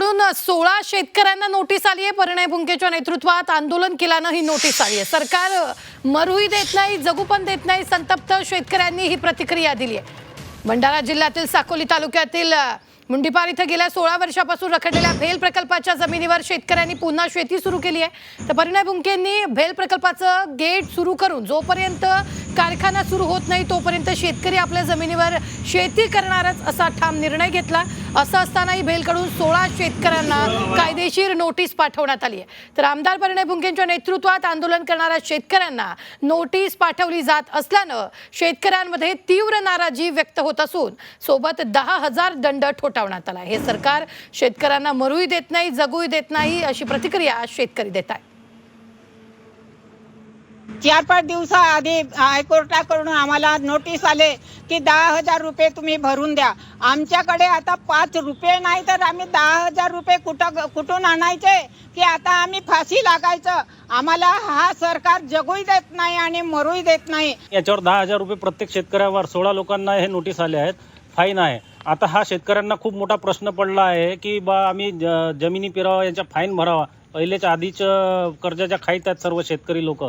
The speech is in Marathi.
कडून सोळा शेतकऱ्यांना नोटीस आली आहे. परिणय भुंकेच्या नेतृत्वात आंदोलन केल्यानं ही नोटीस आली आहे. सरकार मरूही देत नाही जगू पण देत नाही संतप्त शेतकऱ्यांनी ही प्रतिक्रिया दिली आहे. भंडारा जिल्ह्यातील साकोली तालुक्यातील मुंडीपार इथं गेल्या सोळा वर्षापासून रखडलेल्या भेल प्रकल्पाच्या जमिनीवर शेतकऱ्यांनी पुन्हा शेती सुरू केली आहे. तर परिणय भुंकेंनी भेल प्रकल्पाचं गेट सुरू करून जोपर्यंत कारखाना सुरू होत नाही तोपर्यंत शेतकरी आपल्या जमिनीवर शेती करणारच असा ठाम निर्णय घेतला. असं असतानाही भेलकडून सोळा शेतकऱ्यांना कायदेशीर नोटीस पाठवण्यात आली आहे. तर आमदार परिणय भुंकेंच्या नेतृत्वात आंदोलन करणाऱ्या शेतकऱ्यांना नोटीस पाठवली जात असल्यानं शेतकऱ्यांमध्ये तीव्र नाराजी व्यक्त होत असून सोबत दहा हजार दंड ठोठावण्यात आला हे सरकार शेतकऱ्यांना मरूही देत नाही जगूही देत नाही अशी प्रतिक्रिया शेतकरी देत आहे चार पाच दिवसाआधी हायकोर्टाकडून आम्हाला नोटीस आले की दहा हजार रुपये तुम्ही भरून द्या. आमच्याकडे आता पाच रुपये नाही तर आम्ही दहा हजार रुपये कुठं कुठून आणायचे? की आता आम्ही फाशी लागायचं. आम्हाला हा सरकार जगूही देत नाही आणि मरूही देत नाही. याच्यावर दहा हजार रुपये प्रत्येक शेतकऱ्यावर सोळा लोकांना हे नोटीस आले आहेत. फाईन आहे. आता हा शेतकऱ्यांना खूप मोठा प्रश्न पडला आहे की बा आम्ही ज- जमिनी पिरावा यांच्या फाईन भरावा. पहिलेच्या आधीच कर्जाच्या खाईत आहेत सर्व शेतकरी लोक.